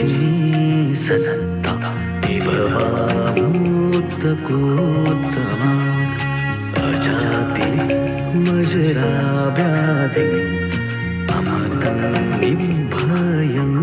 सदत्ता विभवामुत्तकोत्तमा अजाति मजराव्याधि अमतं निभयं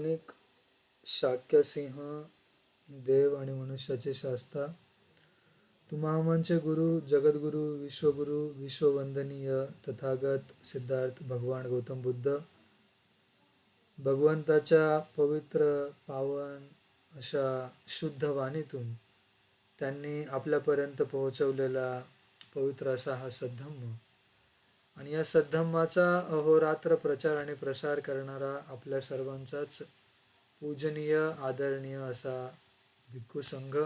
महाकारुणिक शाक्यसिंह देव आणि मनुष्याचे शास्ता. तुम्हा गुरु जगद्गुरु विश्वगुरु विश्ववंदनीय तथागत सिद्धार्थ भगवान गौतम बुद्ध. भगवंताच्या पवित्र पावन अशा शुद्ध वाणीतून त्यांनी आपल्यापर्यंत पोहोचवलेला पवित्र असा हा सद्धम्म आणि या सद्धम्माचा अहोरात्र प्रचार आणि प्रसार करणारा आपल्या सर्वांचाच पूजनीय आदरणीय असा भिक्खू संघ.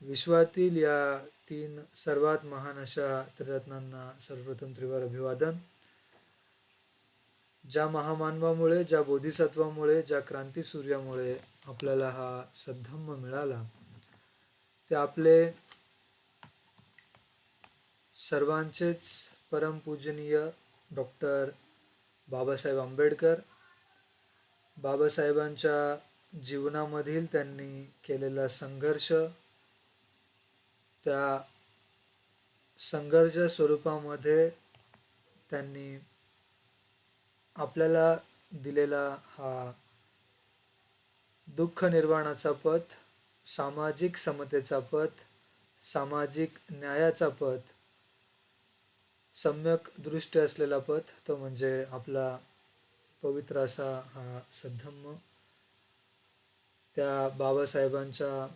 विश्वातील या तीन सर्वात महान अशा त्रिरत्नांना सर्वप्रथम त्रिवार अभिवादन. ज्या महामानवामुळे ज्या बोधिसत्वामुळे ज्या क्रांती सूर्यामुळे आपल्याला हा सद्धम्म मिळाला ते आपले सर्वांचेच परमपूजनीय डॉक्टर बाबासाहेब आंबेडकर. बाबासाहेबांच्या जीवनामधील त्यांनी केलेला संघर्ष त्या संघर्ष स्वरूपामध्ये त्यांनी आपल्याला दिलेला हा दुःख निर्वाणाचा पथ सामाजिक समतेचा पथ सामाजिक न्यायाचा पथ सम्यक दृष्टी असलेला पथ तो म्हणजे आपला पवित्र असा हा सद्धम्म. त्या बाबासाहेबांच्या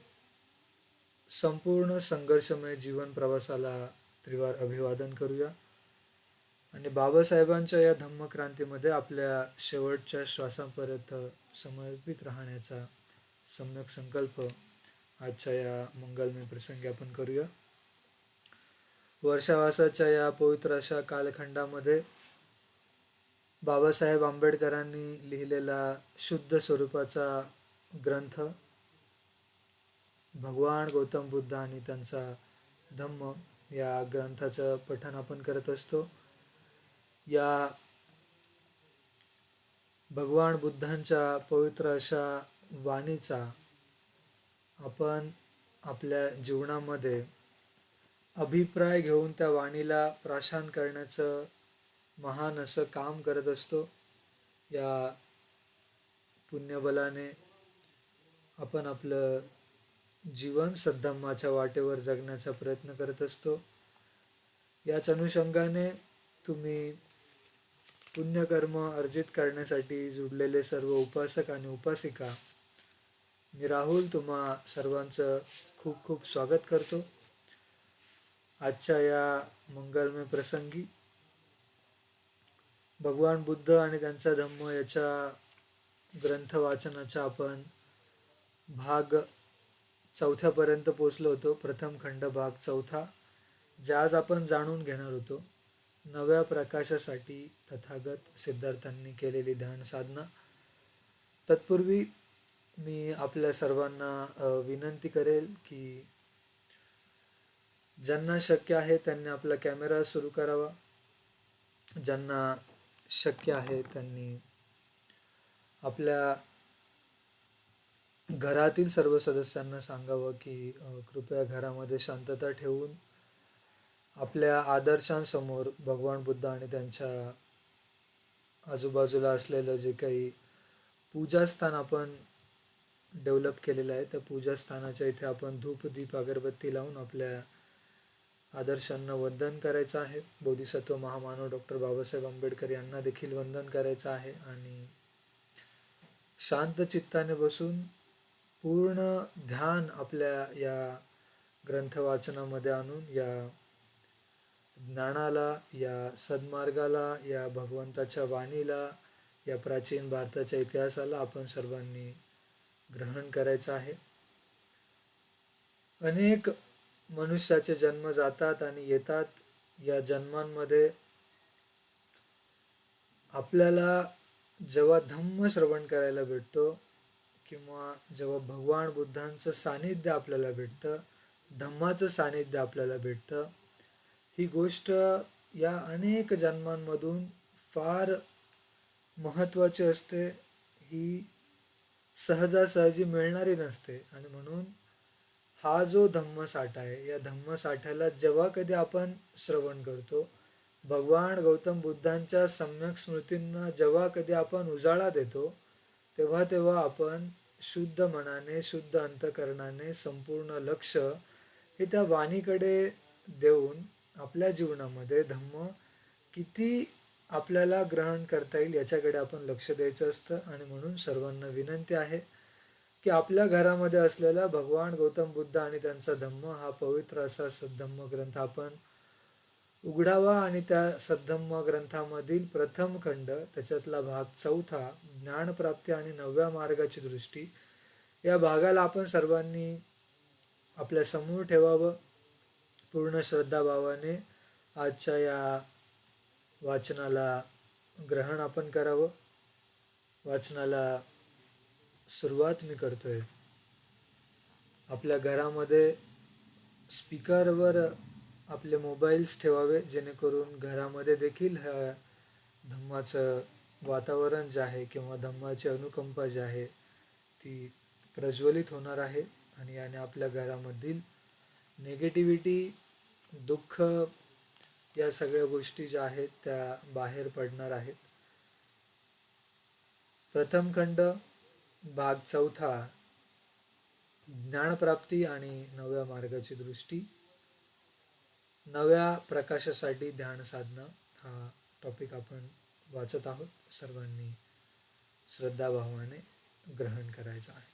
संपूर्ण संघर्षमय जीवन प्रवासाला त्रिवार अभिवादन करूया. आणि बाबासाहेबांच्या या धम्मक्रांतीमध्ये आपल्या शेवटच्या श्वासापर्यंत समर्पित राहण्याचा सम्यक संकल्प आजच्या या मंगलमय प्रसंगी आपण करूया. वर्षावासाच्या या पवित्र अशा कालखंडामध्ये बाबासाहेब आंबेडकरांनी लिहिलेला शुद्ध स्वरूपाचा ग्रंथ भगवान गौतम बुद्ध आणि त्यांचा धम्म या ग्रंथाचं पठण आपण करत असतो. या भगवान बुद्धांच्या पवित्र अशा वाणीचा आपण आपल्या जीवनामध्ये अभिप्राय घेऊन त्या वाणीला प्राशान करण्याचं महान असं काम करत असतो. या पुण्यबलाने आपण आपलं जीवन सद्धम्माच्या वाटेवर जगण्याचा प्रयत्न करत असतो. याच अनुषंगाने तुम्ही पुण्यकर्म अर्जित करण्यासाठी जुडलेले सर्व उपासक आणि उपासिका मी राहुल तुम्हा सर्वांचं खूप खूप स्वागत करतो. आजच्या या मंगलमय प्रसंगी भगवान बुद्ध आणि त्यांचा धम्म याच्या ग्रंथ वाचनाचा आपण भाग चौथ्यापर्यंत पोचलो होतो. प्रथम खंड भाग चौथा ज्या आज आपण जाणून घेणार होतो. नव्या प्रकाशासाठी तथागत सिद्धार्थांनी केलेली ध्यान साधना. तत्पूर्वी मी आपल्या सर्वांना विनंती करेल की ज्यांना शक्य आहे त्यांनी आपला कॅमेरा सुरू करावा. ज्यांना शक्य आहे त्यांनी आपल्या घरातील सर्व सदस्यांना सांगावं की कृपया घरामध्ये शांतता ठेवून आपल्या आदर्शांसमोर भगवान बुद्ध आणि त्यांच्या आजूबाजूला असलेलं जे काही पूजास्थान आपण डेव्हलप केलेलं आहे त्या पूजास्थानाच्या इथे आपण धूप दीप अगरबत्ती लावून आपल्या आदर्शांना वंदन करायचं आहे. बोधिसत्व महामानव डॉक्टर बाबासाहेब आंबेडकर यांना देखील वंदन करायचं आहे आणि शांत चित्ताने बसून पूर्ण ध्यान आपल्या या ग्रंथ वाचनामध्ये आणून या ज्ञानाला या सन्मार्गाला या भगवंताच्या वाणीला या प्राचीन भारताच्या इतिहासाला आपण सर्वांनी ग्रहण करायचं आहे. अनेक मनुष्याचे जन्म जातात आणि येतात. या जन्मांमध्ये आपल्याला जेव्हा धम्म श्रवण करायला भेटतो किंवा जेव्हा भगवान बुद्धांचं सानिध्य आपल्याला भेटतं धम्माचं सानिध्य आपल्याला भेटतं ही गोष्ट या अनेक जन्मांमधून फार महत्त्वाची असते. ही सहजासहजी मिळणारी नसते. आणि म्हणून हा जो धम्मसाठा आहे या धम्मसाठ्याला जेव्हा कधी आपण श्रवण करतो भगवान गौतम बुद्धांच्या सम्यक स्मृतींना जेव्हा कधी आपण उजाळा देतो तेव्हा तेव्हा आपण शुद्ध मनाने शुद्ध अंतकरणाने संपूर्ण लक्ष हे त्या वाणीकडे देऊन आपल्या जीवनामध्ये धम्म किती आपल्याला ग्रहण करता येईल याच्याकडे आपण लक्ष द्यायचं असतं. आणि म्हणून सर्वांना विनंती आहे की आपल्या घरामध्ये असलेला भगवान गौतम बुद्ध आणि त्यांचा धम्म हा पवित्र असा सद्धम्म ग्रंथ. आपण उघडावा आणि त्या सद्धम्म ग्रंथामधील प्रथम खंड त्याच्यातला भाग चौथा ज्ञानप्राप्ती आणि नवव्या मार्गाची दृष्टी या भागाला आपण सर्वांनी आपल्यासमोर ठेवावं. पूर्ण श्रद्धाभावाने आजच्या या वाचनाला ग्रहण आपण करावं. वाचनाला सुरुवात मी करतोय. आपल्या घरामध्ये स्पीकरवर आपले मोबाईल्स ठेवावे जेणेकरून घरामध्ये देखील ह्या धम्माचं वातावरण जे आहे किंवा धम्माची अनुकंपा जी आहे ती प्रज्वलित होणार आहे आणि याने आपल्या घरामधील निगेटिव्हिटी दुःख या सगळ्या गोष्टी ज्या आहेत त्या बाहेर पडणार आहेत. प्रथम खंड भाग चौथा ज्ञानप्राप्ती आणि नव्या मार्गाची दृष्टी. नव्या प्रकाशासाठी ध्यान साधणं हा टॉपिक आपण वाचत आहोत. सर्वांनी श्रद्धाभावाने ग्रहण करायचं आहे.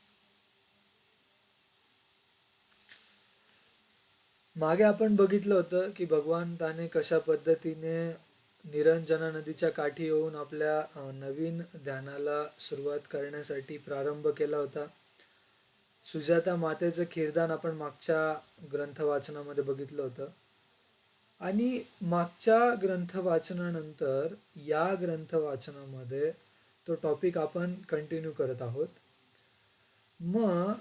मागे आपण बघितलं होतं की भगवंताने कशा पद्धतीने निरंजना नदीच्या काठी येऊन आपल्या नवीन ध्यानाला सुरुवात करण्यासाठी प्रारंभ केला होता. सुजाता मातेचं खीरदान आपण मागच्या ग्रंथ वाचनामध्ये बघितलं होतं. आणि मागच्या ग्रंथ वाचनानंतर या ग्रंथ वाचनामध्ये तो टॉपिक आपण कंटिन्यू करत आहोत. मग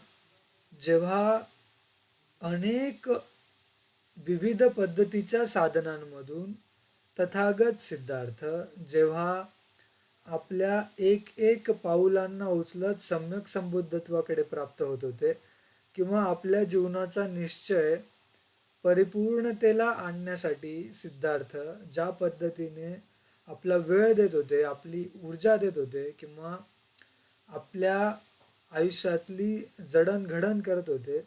जेव्हा अनेक विविध पद्धतीच्या साधनांमधून तथागत सिद्धार्थ जेव्हा आपल्या एक एक पाऊलांना उचलत सम्यक संबुद्धत्वाकडे प्राप्त होत होते किंवा आपल्या जीवनाचा निश्चय परिपूर्णतेला आणण्यासाठी सिद्धार्थ ज्या पद्धतीने आपला वेळ देत होते आपली ऊर्जा देत होते किंवा आपल्या आयुष्यातली जडणघडण करत होते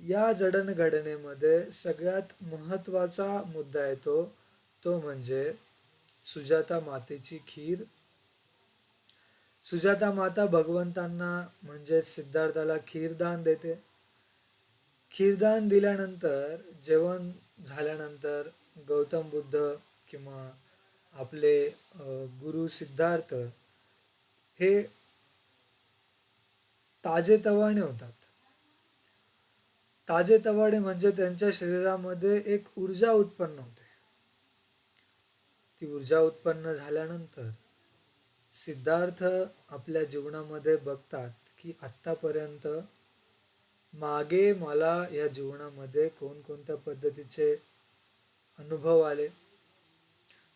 या जडणघडणेमध्ये सगळ्यात महत्त्वाचा मुद्दा येतो तो म्हणजे सुजाता मातेची खीर. सुजाता माता भगवंतांना म्हणजे सिद्धार्थाला खीरदान देते. खीरदान दिल्यानंतर जेवण झाल्यानंतर गौतम बुद्ध किंवा आपले गुरु सिद्धार्थ हे ताजेतवाने होतात. ताजेतवाने म्हणजे त्यांच्या शरीरामध्ये एक ऊर्जा उत्पन्न होते. ती ऊर्जा उत्पन्न झाल्यानंतर सिद्धार्थ आपल्या जीवनामध्ये बघतात की आत्तापर्यंत मागे मला या जीवनामध्ये कोणकोणत्या पद्धतीचे अनुभव आले?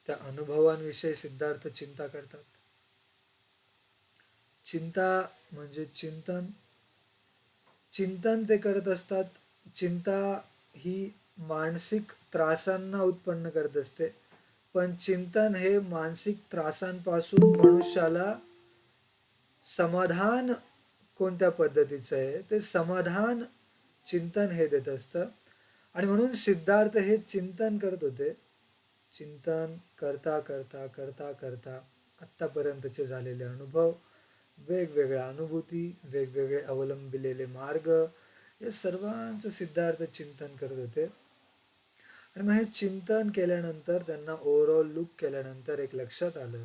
त्या अनुभवांविषयी सिद्धार्थ चिंता करतात. चिंता म्हणजे चिंतन. चिंतन ते करत असतात. चिंता ही मानसिक त्रासांना उत्पन्न करत असते. पण चिंतन हे मानसिक त्रासांपासून मनुष्याला समाधान कोणत्या पद्धतीचं आहे? ते समाधान चिंतन हे देत असतं. आणि म्हणून सिद्धार्थ हे चिंतन करत होते. चिंतन करता करता करता करता आत्तापर्यंतचे झालेले अनुभव वेगवेगळ्या अनुभूती वेगवेगळे अवलंबिलेले मार्ग या सर्वांचं सिद्धार्थ चिंतन करत होते. आणि मग हे चिंतन केल्यानंतर त्यांना ओव्हरऑल लुक केल्यानंतर एक लक्षात आलं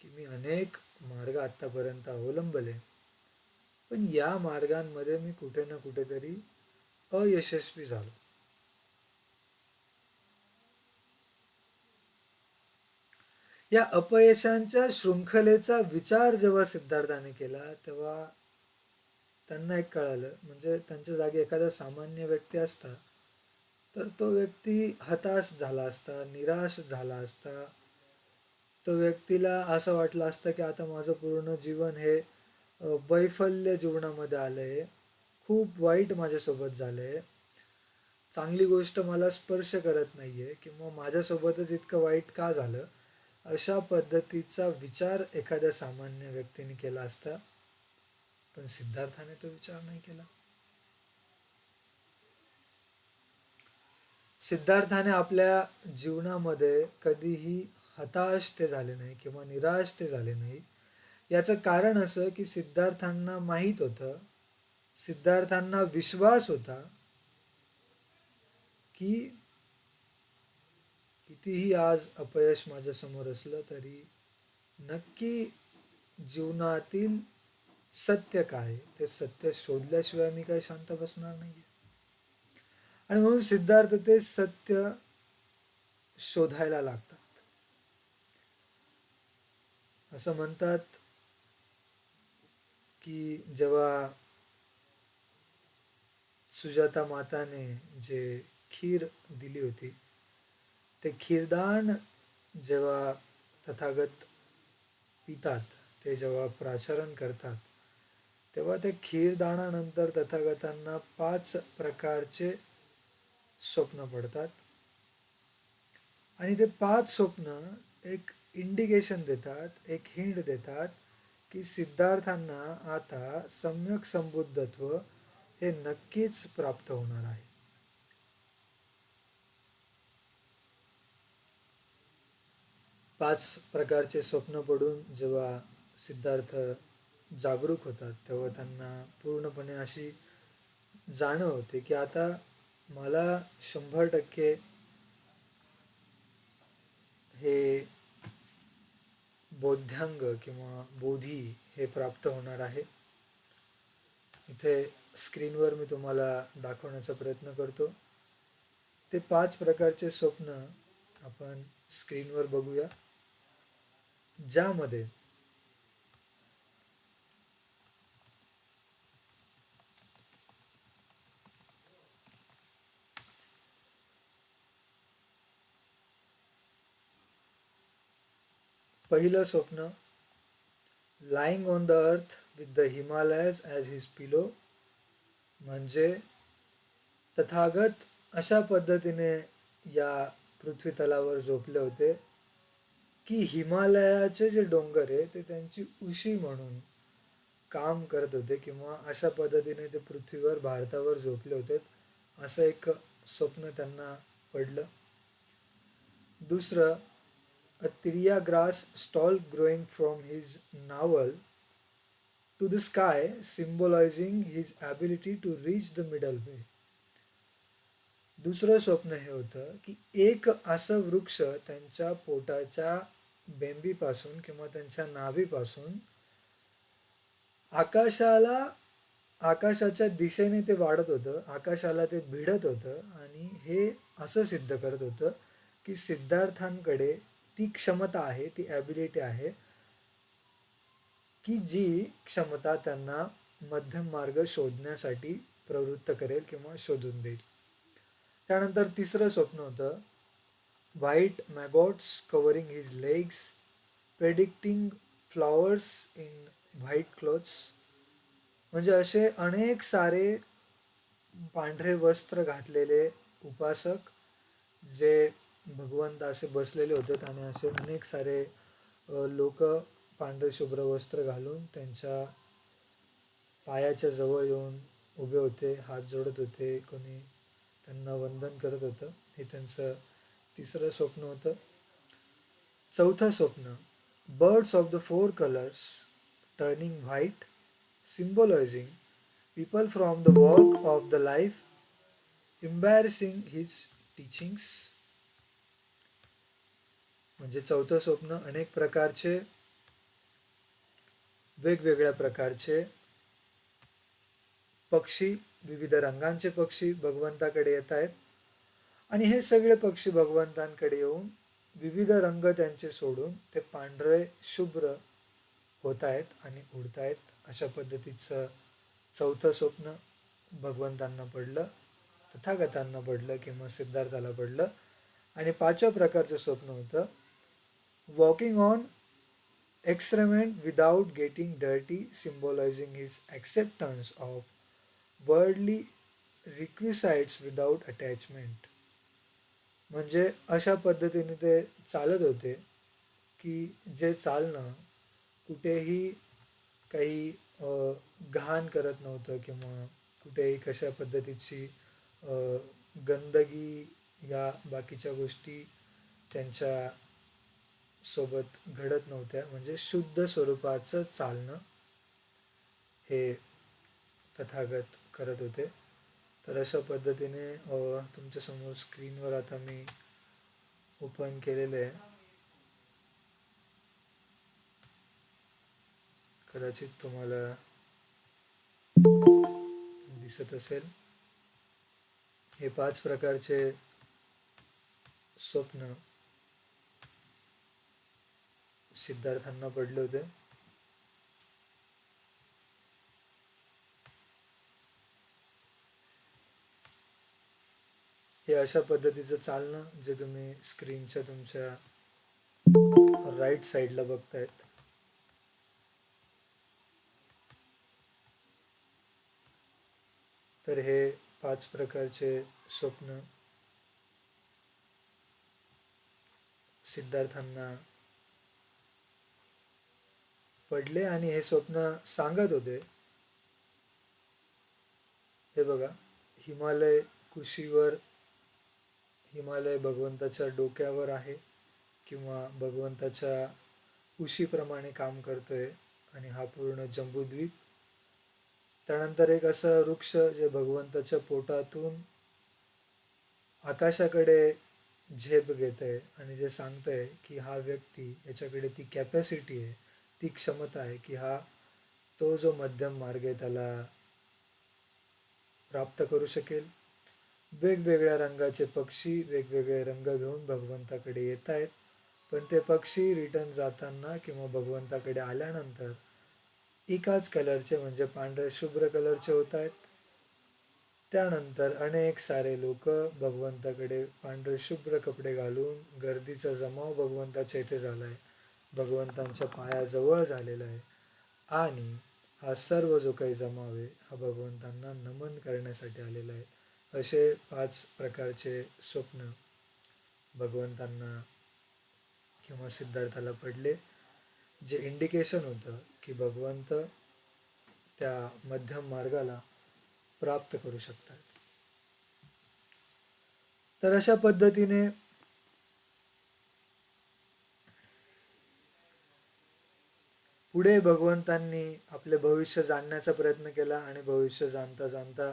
की मी अनेक मार्ग आत्तापर्यंत अवलंबले. पण या मार्गांमध्ये मी कुठे ना कुठेतरी अयशस्वी झालो. या अपयशांच्या शृंखलेचा विचार जेव्हा सिद्धार्थाने केला तेव्हा त्यांना एक कळालं. म्हणजे त्यांच्या जागी एखादा सामान्य व्यक्ती असता तर तो व्यक्ती हताश झाला असता निराश झाला असता. तो व्यक्तीला असं वाटलं असतं की आता माझं पूर्ण जीवन हे वैफल्य जीवनामध्ये आलं आहे खूप वाईट माझ्यासोबत झालं आहे चांगली गोष्ट मला स्पर्श करत नाही आहे किंवा माझ्यासोबतच इतकं वाईट का झालं? अशा पद्धतीचा विचार एखाद्या सामान्य व्यक्तीने केला असता. पण सिद्धार्थाने तो विचार नाही केला. सिद्धार्थाने आपल्या जीवनामध्ये कधीही हताश ते झाले नाही किंवा निराश ते झाले नाही. याचं कारण असं की सिद्धार्थांना माहीत होतं सिद्धार्थांना विश्वास होता की कितीही आज अपयश माझ्यासमोर असलं तरी नक्की जीवनातील सत्य काय ते सत्य शोधल्याशिवाय मी काही शांत बसणार नाही आणि म्हणून सिद्धार्थ ते सत्य शोधायला लागतात. असं म्हणतात की जेव्हा सुजाता माताने जे खीर दिली होती ते खीरदान जेव्हा तथागत पितात ते जेव्हा प्राचरण करतात तेव्हा ते खीरदानानंतर तथागतांना पाच प्रकारचे स्वप्न पडतात. आणि ते पाच स्वप्न एक इंडिकेशन देतात एक हिंड देतात की सिद्धार्थांना आता सम्यक संबुद्धत्व हे नक्कीच प्राप्त होणार आहे. पाच प्रकारचे स्वप्न पडून जेव्हा सिद्धार्थ जागरूक होतात तेव्हा त्यांना पूर्णपणे अशी जाणव होते की आता मला शंभर टक्के हे बोध्यांग किंवा बोधी हे प्राप्त होणार आहे. इथे स्क्रीनवर मी तुम्हाला दाखवण्याचा प्रयत्न करतो. ते पाच प्रकारचे स्वप्न आपण स्क्रीनवर बघूया. ज्यामध्ये पहिलं स्वप्न lying on the earth with the Himalayas as his pillow म्हणजे तथागत अशा पद्धतीने या पृथ्वी तलावर झोपले होते की हिमालयाचे जे डोंगर आहे ते त्यांची उशी म्हणून काम करत होते किंवा अशा पद्धतीने ते पृथ्वीवर भारतावर झोपले होते. असं एक स्वप्न त्यांना पडलं. दुसरं a tiria grass stalk growing from his navel to the sky, symbolizing his ability to reach the middle way. दुसरं स्वप्न हे होतं की एक असं वृक्ष त्यांच्या पोटाच्या बेंबीपासून किंवा त्यांच्या नाभीपासून आकाशाला आकाशाच्या दिशेने ते वाढत होतं आकाशाला ते भिडत होतं आणि हे असं सिद्ध करत होतं की सिद्धार्थांकडे ती क्षमता आहे ती ॲबिलिटी आहे की जी क्षमता त्यांना मध्यम मार्ग शोधण्यासाठी प्रवृत्त करेल किंवा शोधून देईल. त्यानंतर तिसरं स्वप्न होतं white maggots covering his legs predicting flowers in white clothes म्हणजे असे अनेक सारे पांढरे वस्त्र घातलेले उपासक जे भगवंत असे बसलेले होते आणि असे अनेक सारे लोक पांढरे शुभ्र वस्त्र घालून त्यांच्या पायाच्या जवळ येऊन उभे होते हात जोडत होते कोणी त्यांना वंदन करत होतं. हे त्यांचं तिसरं स्वप्न होतं. चौथं स्वप्न birds of the four colours turning white symbolising people from the walk of the life embarrassing his teachings म्हणजे चौथं स्वप्न अनेक प्रकारचे वेगवेगळ्या प्रकारचे पक्षी विविध रंगांचे पक्षी भगवंताकडे येत आहेत. आणि हे सगळे पक्षी भगवंतांकडे येऊन विविध रंग त्यांचे सोडून ते पांढरे शुभ्र होत आहेत आणि उडत आहेत. अशा पद्धतीचं चौथं स्वप्न भगवंतांना पडलं तथागतांना पडलं किंवा सिद्धार्थाला पडलं. आणि पाचव्या प्रकारचं स्वप्न होतं walking on excrement without getting dirty symbolising his acceptance of worldly requisites without attachment म्हणजे अशा पद्धतीने ते चालत होते की जे चालणं कुठेही काही घाण करत नव्हतं किंवा कुठेही कशा पद्धतीची गंदगी या बाकीच्या गोष्टी त्यांच्या सोबत घडत नव्हत्या. म्हणजे शुद्ध स्वरूपाचं चालणं हे तथागत करत होते. तर अशा पद्धतीने तुमच्यासमोर स्क्रीनवर आता मी ओपन केलेलं आहे. कदाचित तुम्हाला दिसत असेल. हे पाच प्रकारचे स्वप्न सिद्धार्थांना पडले होते. हे अशा पद्धतीचं चालणं जे तुम्ही स्क्रीनच्या तुमच्या राईट साईडला बघतायत. तर हे पाच प्रकारचे स्वप्न सिद्धार्थांना पडले आणि हे स्वप्न सांगत होते. हे बघा हिमालय कुशीवर हिमालय भगवंताच्या डोक्यावर आहे किंवा भगवंताच्या उशीप्रमाणे काम करतोय आणि हा पूर्ण जंबूद्वीप त्यानंतर एक असं वृक्ष जे भगवंताच्या पोटातून आकाशाकडे झेप घेत आहे आणि जे सांगतंय की हा व्यक्ती याच्याकडे ती कॅपॅसिटी आहे. ती क्षमता आहे की हा तो जो मध्यम मार्ग आहे त्याला प्राप्त करू शकेल. वेगवेगळ्या रंगाचे पक्षी वेगवेगळे रंग घेऊन भगवंताकडे येत आहेत. पण ते पक्षी रिटर्न जाताना किंवा भगवंताकडे आल्यानंतर एकाच कलरचे म्हणजे पांढरे शुभ्र कलरचे होत आहेत. त्यानंतर अनेक सारे लोक भगवंताकडे पांढरे शुभ्र कपडे घालून गर्दीचा जमाव भगवंताच्या इथे झाला आहे भगवंतांच्या पायाजवळ झालेला आहे. आणि हा सर्व जो काही जमावे हा भगवंतांना नमन करण्यासाठी आलेला आहे. असे पाच प्रकारचे स्वप्न भगवंतांना किंवा सिद्धार्थाला पडले जे इंडिकेशन होतं की भगवंत त्या मध्यम मार्गाला प्राप्त करू शकतात. तर अशा पद्धतीने पुढे भगवंतांनी आपले भविष्य जाणण्याचा प्रयत्न केला आणि भविष्य जाणता जाणता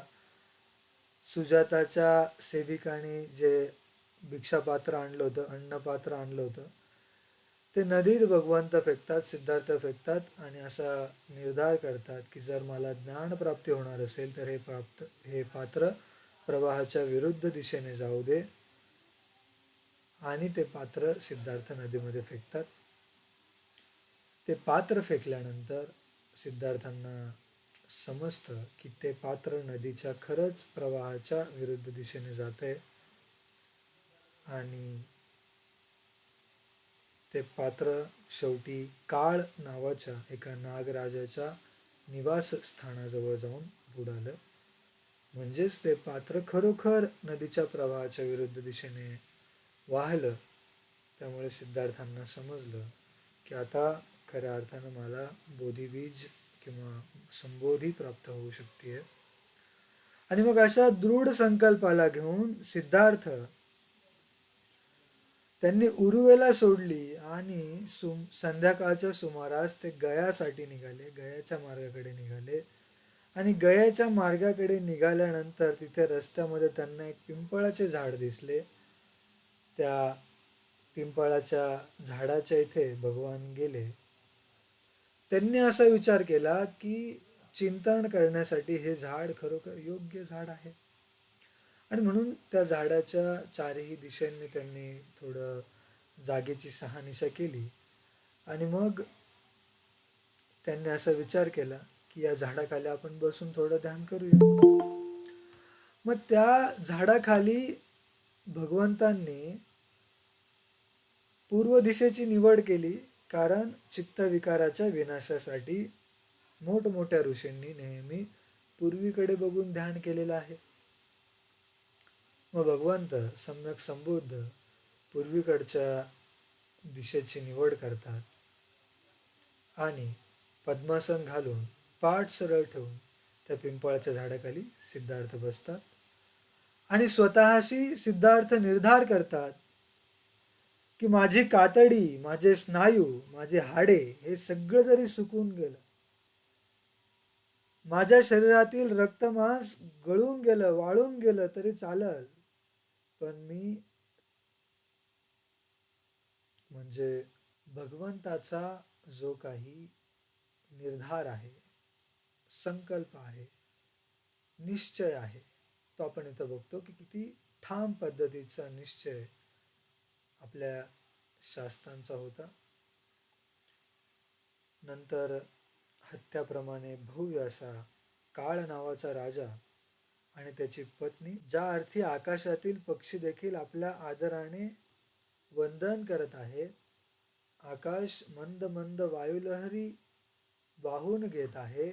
सुजाताच्या सेविकाने जे भिक्षापात्र आणलं होतं अन्नपात्र आणलं होतं ते नदीत भगवंत फेकतात सिद्धार्थ फेकतात आणि असा निर्धार करतात की जर मला ज्ञानप्राप्ती होणार असेल तर हे प्राप्त हे पात्र प्रवाहाच्या विरुद्ध दिशेने जाऊ दे. आणि ते पात्र सिद्धार्थ नदीमध्ये फेकतात. ते पात्र फेकल्यानंतर सिद्धार्थांना समजतं की ते पात्र नदीच्या खरंच प्रवाहाच्या विरुद्ध दिशेने जात आहे आणि ते पात्र शेवटी काळ नावाच्या एका नागराजाच्या निवासस्थानाजवळ जाऊन बुडालं. म्हणजेच ते पात्र खरोखर नदीच्या प्रवाहाच्या विरुद्ध दिशेने वाहलं. त्यामुळे सिद्धार्थांना समजलं की आता खऱ्या अर्थानं मला बोधीबीज किंवा संबोधी प्राप्त होऊ शकते आणि मग अशा दृढ संकल्पाला घेऊन सिद्धार्थ त्यांनी उरुवेला सोडली आणि सुम संध्याकाळच्या सुमारास ते गयासाठी निघाले गयाच्या मार्गाकडे निघाले. आणि गयाच्या मार्गाकडे निघाल्यानंतर तिथे रस्त्यामध्ये त्यांना एक पिंपळाचे झाड दिसले. त्या पिंपळाच्या झाडाच्या इथे भगवान गेले. त्यांनी असा विचार केला की चिंतन करण्यासाठी हे झाड खरोखर योग्य झाड आहे. आणि म्हणून त्या झाडाच्या चारही दिशांनी त्यांनी थोडं जागेची सहानिशा केली. आणि मग त्यांनी असा विचार केला की या झाडाखाली आपण बसून थोडं ध्यान करूया. मग त्या झाडाखाली भगवंतांनी पूर्व दिशेची निवड केली. कारण चित्तविकाराच्या विनाशासाठी मोठमोठ्या ऋषींनी नेहमी पूर्वीकडे बघून ध्यान केलेलं आहे. मग भगवंत सम्यक संबुद्ध पूर्वीकडच्या दिशेची निवड करतात आणि पद्मासन घालून पाठ सरळ ठेवून त्या पिंपळाच्या झाडाखाली सिद्धार्थ बसतात आणि स्वतःशी सिद्धार्थ निर्धार करतात. की माझी कातडी माझे स्नायू माझे हाडे हे सगळं जरी सुकून गेलं माझ्या शरीरातील रक्तमांस गळून गेलं वाळून गेलं तरी चालल. पण मी म्हणजे भगवंताचा जो काही निर्धार आहे संकल्प आहे निश्चय आहे तो आपण इथं बघतो की किती ठाम पद्धतीचा निश्चय आपल्या शास्त्रांचा होता. नंतर हत्याप्रमाणे भव्य असा काळ नावाचा राजा आणि त्याची पत्नी ज्या अर्थी आकाशातील पक्षी देखील आपल्या आदराने वंदन करत आहेत आकाश मंद मंद वायुलहरी वाहून घेत आहे